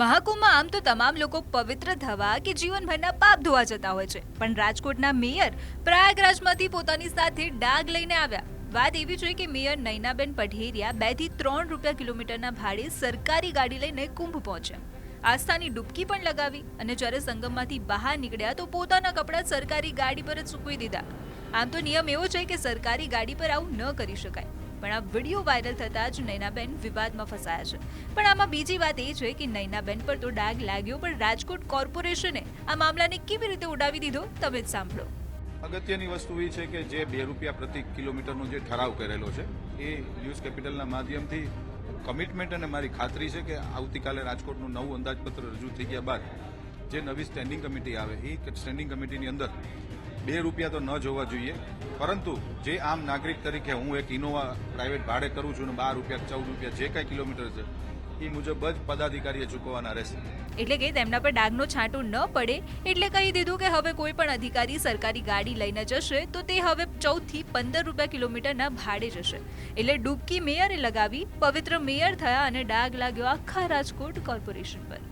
મહાકુંભમાં આમ તો તમામ લોકો પવિત્ર થવા કે જીવનભરના પાપ ધોવા જતા હોય છે. પણ રાજકોટના મેયર પ્રયાગરાજમાંથી પોતાની સાથે ડાગ લઈને આવ્યા. વાત એવી છે કે મેયર નૈનાબેન પઢેરિયા બેથી ત્રણ રૂપિયા કિલોમીટરના ભાડે સરકારી ગાડી લઈને કુંભ પહોંચ્યા. આસ્થાની ડૂબકી પણ લગાવી અને જ્યારે સંગમમાંથી બહાર નીકળ્યા તો પોતાના કપડાં સરકારી ગાડી પર જ સૂકવી દીધા. આમ તો નિયમ એવો છે કે સરકારી ગાડી પર આવું ન કરી શકાય. પણ આ વીડિયો વાયરલ થતાં જ નૈનાબેન વિવાદમાં ફસાયા છે. પણ આમાં બીજી વાત એ છે કે નૈનાબેન પર તો ડાગ લાગ્યો, પણ રાજકોટ કોર્પોરેશને આ મામલાને કેવી રીતે ઉડાવી દીધો તમે જ સાંભળો. અગત્યની વસ્તુ એ છે કે જે બે રૂપિયા પ્રતિ કિલોમીટરનો જે ઠરાવ કરેલો છે, એ ન્યૂઝ કેપિટલના માધ્યમથી કમિટમેન્ટ અને મારી ખાતરી છે કે આવતીકાલે રાજકોટનું નવું અંદાજપત્ર રજૂ થઈ ગયા બાદ જે નવી સ્ટેન્ડિંગ કમિટી આવે, એ સ્ટેન્ડિંગ કમિટીની અંદર બે રૂપિયા તો ન જોવા જોઈએ. પરંતુ જે આમ નાગરિક તરીકે હું એક ઇનોવા પ્રાઇવેટ ભાડે કરું છું અને બાર રૂપિયા, ચૌદ રૂપિયા, જે કાંઈ કિલોમીટર છે, એ મુજબ જ પદાધિકારીએ ચૂકવવાના રહેશે. એટલે કે તેમના પર ડાગનો છાંટો ન પડે, એટલે કહી દીધું કે હવે કોઈ પણ અધિકારી સરકારી ગાડી લઈને જશે, તો તે હવે ચૌદથી પંદર રૂપિયા કિલોમીટરના ભાડે જશે. એટલે ડૂબકી મેયરે લગાવી પવિત્ર મેયર થયા અને ડાગ લાગ્યો આખા રાજકોટ કોર્પોરેશન પર.